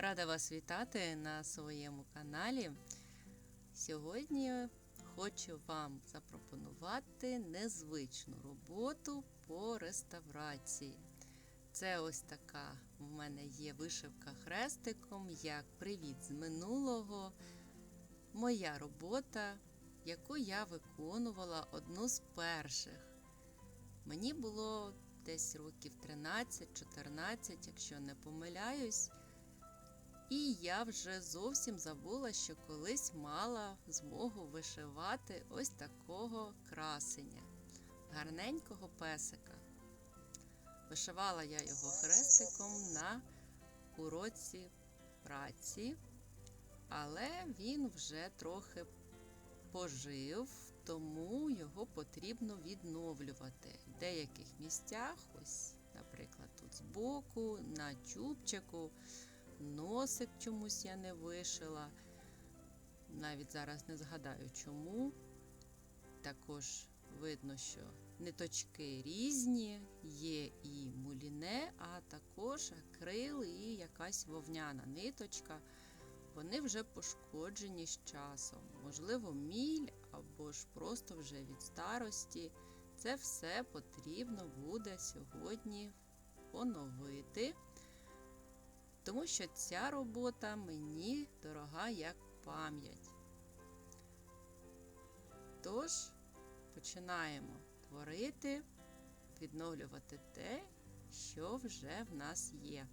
Рада вас вітати на своєму каналі. Сьогодні хочу вам запропонувати незвичну роботу по реставрації. Це ось така в мене є вишивка хрестиком, як привіт з минулого. Моя робота, яку я виконувала одну з перших. Мені було десь років 13-14, якщо не помиляюсь. І я вже зовсім забула, що колись мала змогу вишивати ось такого красення, гарненького песика. Вишивала я його хрестиком на уроці праці, але він вже трохи пожив, тому його потрібно відновлювати. В деяких місцях, ось, наприклад, тут збоку, на чубчику. Носик чомусь я не вишила. Навіть зараз не згадаю чому. Також видно, що ниточки різні, є і муліне, а також акрил і якась вовняна ниточка. Вони вже пошкоджені з часом. Можливо, міль або ж просто вже від старості. Це все потрібно буде сьогодні поновити тому що ця робота мені дорога як пам'ять. Тож, починаємо творити, відновлювати те, що вже в нас є.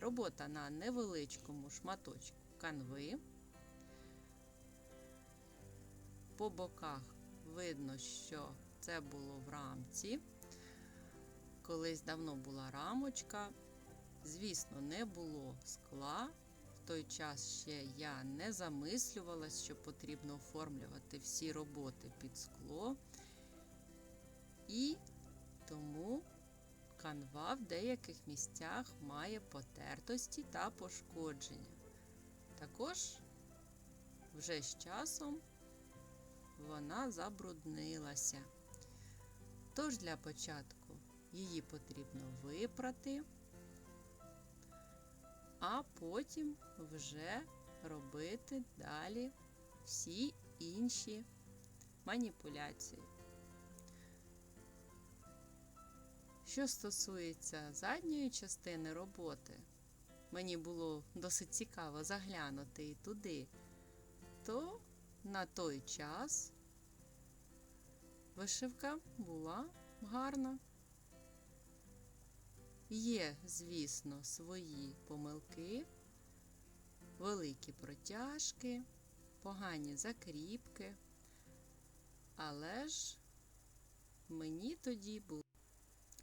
Робота на невеличкому шматочку канви. По боках видно, що це було в рамці колись давно була рамочка. Звісно, не було скла. В той час ще я не замислювалась, що потрібно оформлювати всі роботи під скло. І тому канва в деяких місцях має потертості та пошкодження. Також вже з часом вона забруднилася. Тож для початку Її потрібно випрати, а потім вже робити далі всі інші маніпуляції. Що стосується задньої частини роботи, мені було досить цікаво заглянути і туди, то на той час вишивка була гарна. Є, звісно, свої помилки, великі протяжки, погані закріпки, але ж мені тоді було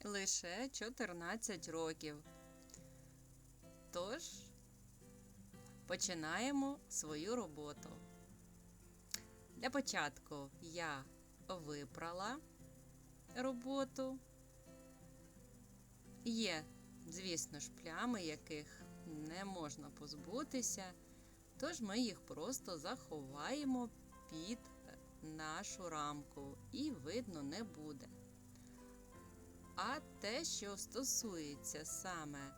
лише 14 років. Тож, починаємо свою роботу. Для початку я випрала роботу. Є, звісно ж, плями, яких не можна позбутися, тож ми їх просто заховаємо під нашу рамку і видно не буде. А те, що стосується саме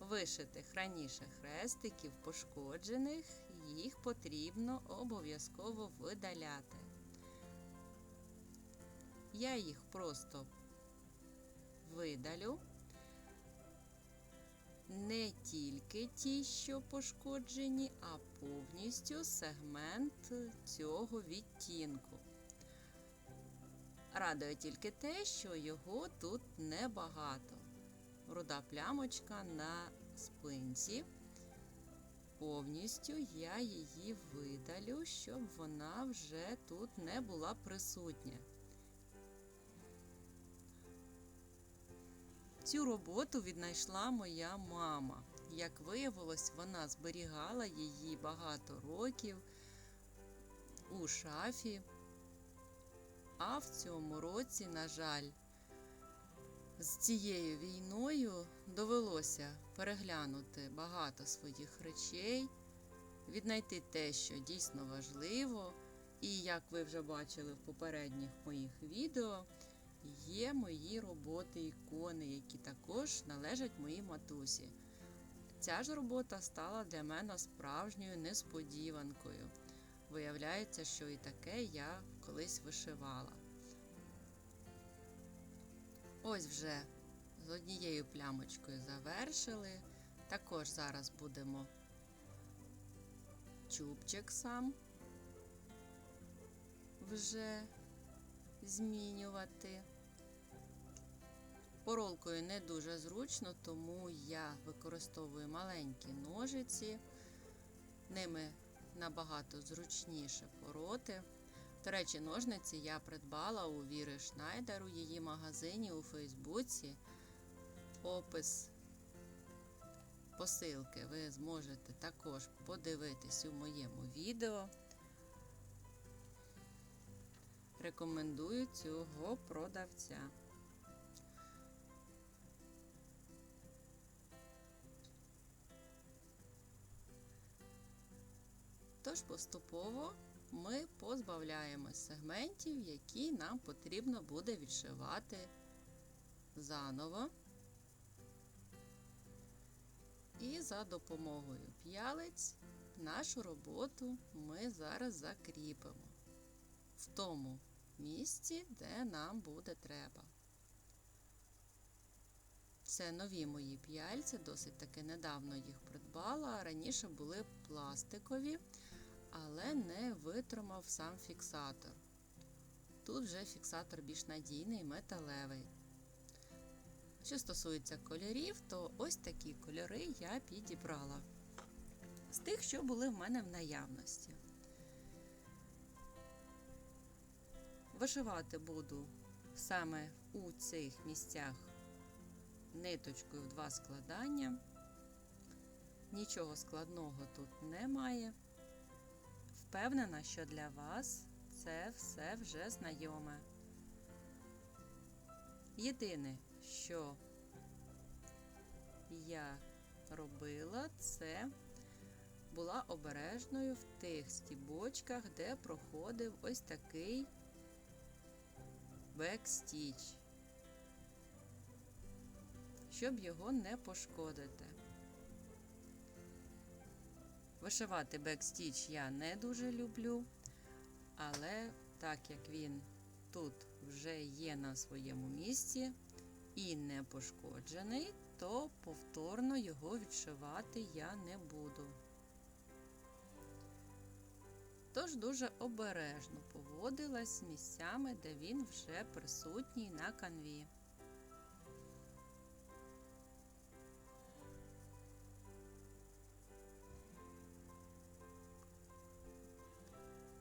вишитих раніше хрестиків, пошкоджених, їх потрібно обов'язково видаляти. Я їх просто видалю не тільки ті, що пошкоджені, а повністю сегмент цього відтінку. Радує тільки те, що його тут небагато. Руда плямочка на спинці. Повністю я її видалю, щоб вона вже тут не була присутня. Цю роботу віднайшла моя мама. Як виявилось, вона зберігала її багато років у шафі. А в цьому році, на жаль, з цією війною довелося переглянути багато своїх речей, віднайти те, що дійсно важливо. І як ви вже бачили в попередніх моїх відео, є мої роботи ікони, які також належать моїй матусі. Ця ж робота стала для мене справжньою несподіванкою. Виявляється, що і таке я колись вишивала. Ось вже з однією плямочкою завершили. Також зараз будемо чубчик сам вже змінювати. Поролкою не дуже зручно, тому я використовую маленькі ножиці. Ними набагато зручніше пороти. До речі, ножниці я придбала у Віри Шнайдер у її магазині у Фейсбуці. Опис посилки ви зможете також подивитись у моєму відео. Рекомендую цього продавця. Тож поступово ми позбавляємось сегментів, які нам потрібно буде відшивати заново. І за допомогою п'ялиць нашу роботу ми зараз закріпимо в тому місці, де нам буде треба. Це нові мої п'яльці, досить таки недавно їх придбала. Раніше були пластикові, але не витримав сам фіксатор. Тут вже фіксатор більш надійний, металевий. Що стосується кольорів, то ось такі кольори я підібрала з тих, що були в мене в наявності. Вишивати буду саме у цих місцях ниточкою в два складання. Нічого складного тут немає. Впевнена, що для вас це все вже знайоме. Єдине, що я робила, це була обережною в тих стібочках, де проходив ось такий бекстіч, щоб його не пошкодити. Вишивати бекстіч я не дуже люблю, але так як він тут вже є на своєму місці і не пошкоджений, то повторно його відшивати я не буду. Тож дуже обережно поводилась з місцями, де він вже присутній на канві.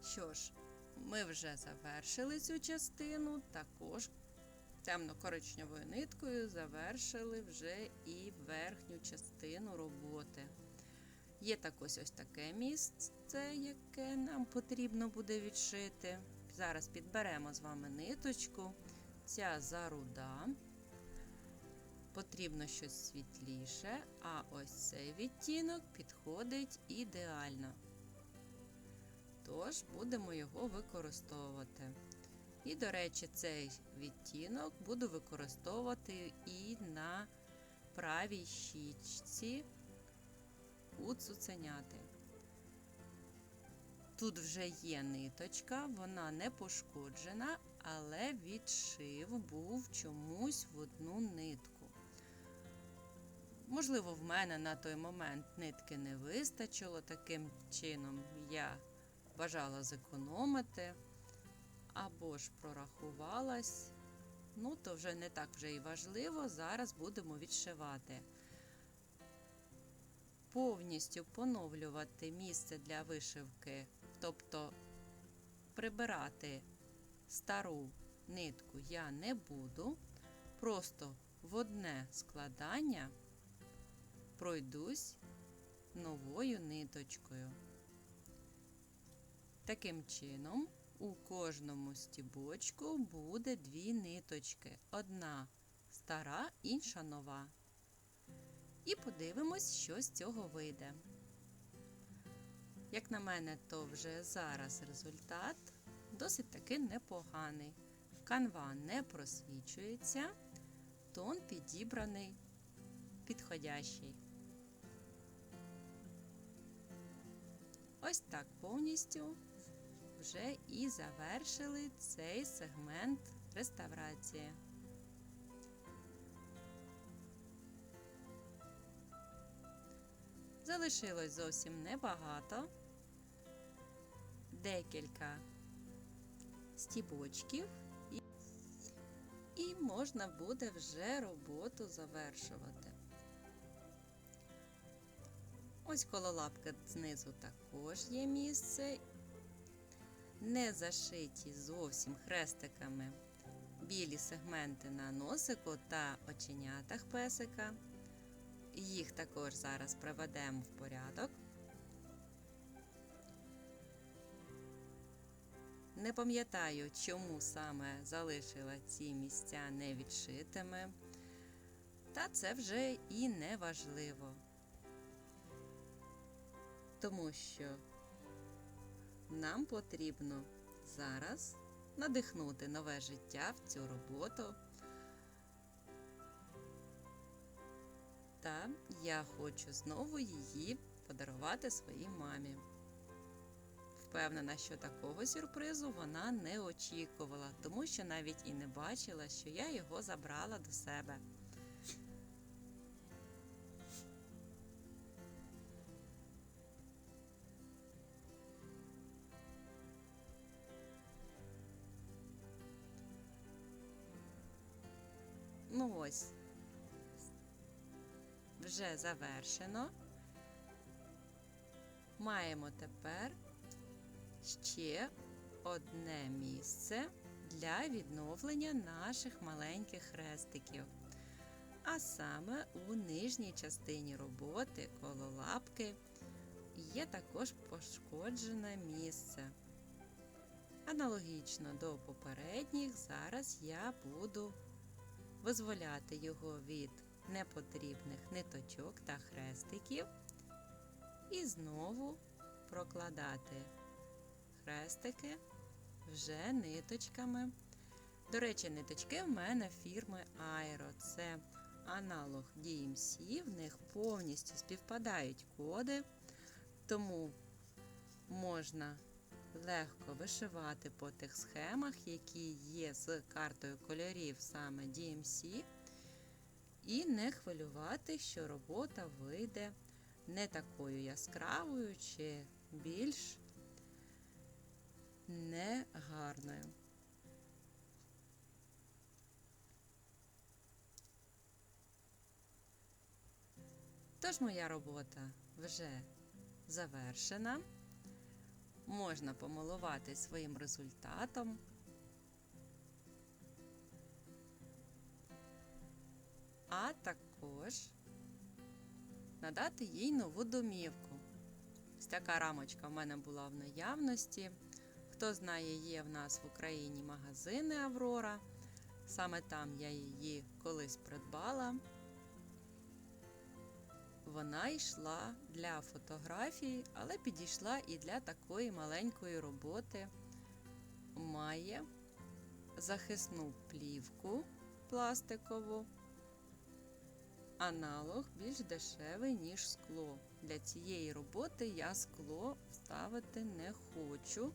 Що ж, ми вже завершили цю частину, також темно-коричневою ниткою завершили вже і верхню частину роботи. Є також ось таке місце, яке нам потрібно буде відшити. Зараз підберемо з вами ниточку. Ця заруда. Потрібно щось світліше, а ось цей відтінок підходить ідеально. Тож будемо його використовувати. І, до речі, цей відтінок буду використовувати і на правій щічці у цуценяти. Тут вже є ниточка, вона не пошкоджена, але відшив був чомусь в одну нитку. Можливо, в мене на той момент нитки не вистачило, таким чином я бажала зекономити або ж прорахувалась. Ну, то вже не так вже і важливо. Зараз будемо відшивати. Повністю поновлювати місце для вишивки, тобто прибирати стару нитку я не буду. Просто в одне складання пройдусь новою ниточкою. Таким чином, у кожному стібочку буде дві ниточки. Одна стара, інша нова. І подивимось, що з цього вийде. Як на мене, то вже зараз результат досить таки непоганий. канва не просвічується, тон підібраний підходящий. Ось так повністю вже і завершили цей сегмент реставрації. Залишилось зовсім небагато, декілька стібочків, і, і можна буде вже роботу завершувати. Ось коло лапки знизу також є місце, не зашиті зовсім хрестиками білі сегменти на носику та оченятах песика. Їх також зараз приведемо в порядок. Не пам'ятаю, чому саме залишила ці місця невідшитими, та це вже і не важливо, тому що нам потрібно зараз надихнути нове життя в цю роботу. Та я хочу знову її подарувати своїй мамі. Впевнена, що такого сюрпризу вона не очікувала, тому що навіть і не бачила, що я його забрала до себе. Ну ось, вже завершено. Маємо тепер ще одне місце для відновлення наших маленьких хрестиків. А саме у нижній частині роботи коло лапки є також пошкоджене місце. Аналогічно до попередніх, зараз я буду визволяти його від непотрібних ниточок та хрестиків і знову прокладати хрестики вже ниточками. До речі, ниточки в мене фірми Aero. Це аналог DMC, в них повністю співпадають коди, тому можна легко вишивати по тих схемах, які є з картою кольорів саме DMC, і не хвилювати, що робота вийде не такою яскравою чи більш негарною. Тож моя робота вже завершена. Можна помилувати своїм результатом. А також надати їй нову домівку. Ось така рамочка в мене була в наявності. Хто знає, є в нас в Україні магазини Аврора. Саме там я її колись придбала. Вона йшла для фотографій, але підійшла і для такої маленької роботи. Має захисну плівку пластикову, аналог більш дешевий, ніж скло. Для цієї роботи я скло вставити не хочу,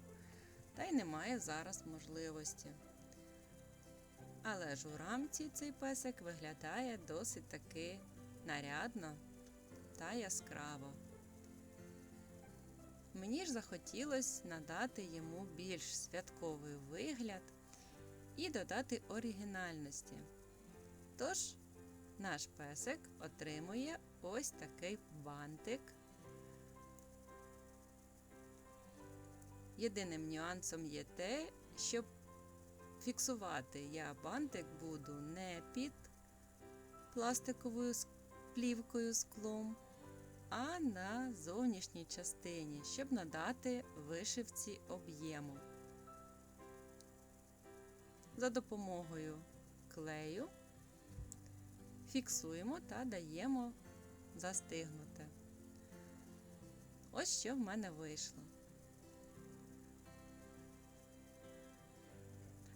та й немає зараз можливості. Але ж у рамці цей песик виглядає досить таки нарядно та яскраво. Мені ж захотілося надати йому більш святковий вигляд і додати оригінальності. Тож, наш песик отримує ось такий бантик. Єдиним нюансом є те, щоб фіксувати я бантик буду не під пластиковою плівкою склом, а на зовнішній частині, щоб надати вишивці об'єму. За допомогою клею фіксуємо та даємо застигнути. Ось що в мене вийшло.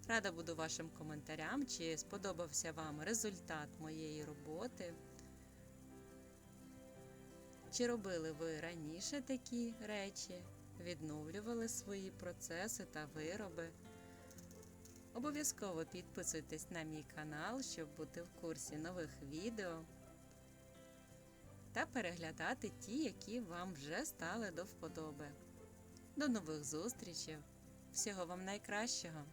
Рада буду вашим коментарям, чи сподобався вам результат моєї роботи. Чи робили ви раніше такі речі, відновлювали свої процеси та вироби? Обов'язково підписуйтесь на мій канал, щоб бути в курсі нових відео та переглядати ті, які вам вже стали до вподоби. До нових зустрічей! Всього вам найкращого!